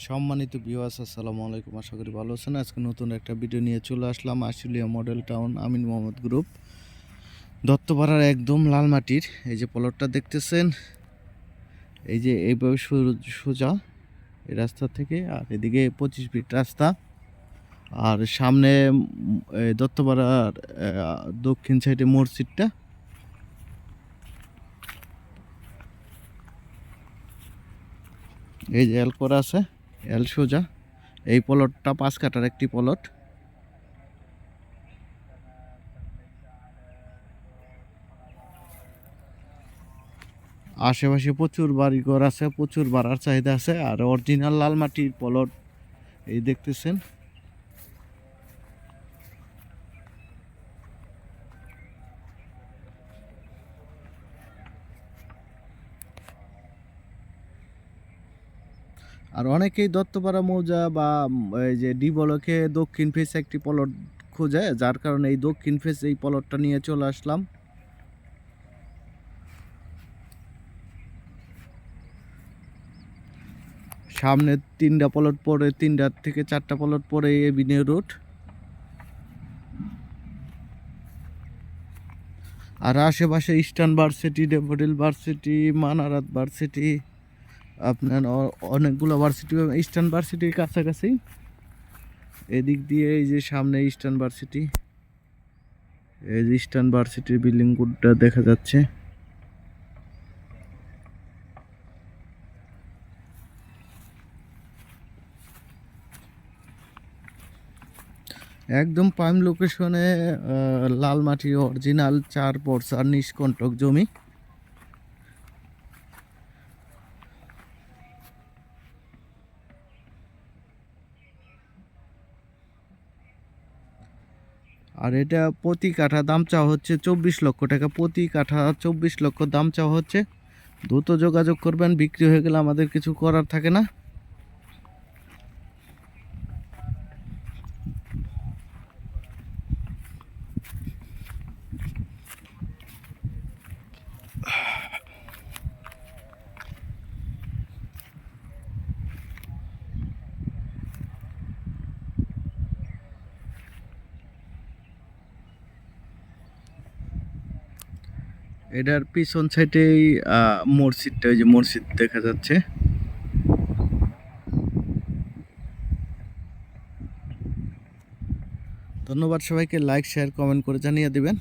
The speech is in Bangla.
সম্মানিত ভিউয়ার্স আসসালামু আলাইকুম। আশা করি ভালো আছেন। আজকে নতুন একটা ভিডিও নিয়ে চলে আসলাম Ashulia model town Amin Mohammad group দত্তপাড়ার একদম লাল মাটির, এই যে প্লটটা দেখতেছেন, এই যে এইভাবে সোজা এই রাস্তা থেকে, আর এদিকে পঁচিশ ফিট রাস্তা। আর সামনে দত্তপাড়ার দক্ষিণ সাইডে মসজিদটা। এই যে এল করা আছে। এল সোজা। এই পলটটা পাঁচ কাটার একটি পলট। আশেপাশে প্রচুর বাড়িঘর আছে, প্রচুর বাড়ার চাহিদা আছে, আর অরিজিনাল লাল মাটির পলট, এই দেখতেছেন। আর অনেকেই দত্তপাড়া মৌজা বা এই যে ডি বলকে দক্ষিণ ফেস একটি প্লট খোঁজে, যার কারণে এই দক্ষিণ ফেস এই প্লটটা নিয়ে চলে আসলাম। সামনে তিনটা প্লট পরে তিনটা থেকে চারটা প্লট পরে এভিনিউ রোড আর আশেপাশে Eastern varsity, Daffodil varsity, Manarat varsity. আপনার অনেকগুলো ভার্সিটি ইস্টার্ন ভার্সিটির কাছাকাছি। এদিক দিয়ে এই যে সামনে ইস্টার্ন ভার্সিটি এই যে ইস্টার্ন ভার্সিটির বিল্ডিং বিল্ডিংগুলোটা দেখা যাচ্ছে। একদম প্রাইম লোকেশনে লাল মাটি অরিজিনাল চার পরসার নিষ্কণ্টক জমি। আর এটা প্রতি কাঠা দাম চাওয়া হচ্ছে চব্বিশ লক্ষ টাকা। প্রতি কাঠা চব্বিশ লক্ষ দাম চাওয়া হচ্ছে। দ্রুত যোগাযোগ করবেন, বিক্রি হয়ে গেলে আমাদের কিছু করার থাকে না। এটার পিছন সাইডেই মসজিদটা, ওই যে মসজিদ দেখা যাচ্ছে। ধন্যবাদ সবাইকে, লাইক, শেয়ার, কমেন্ট করে জানিয়ে দিবেন।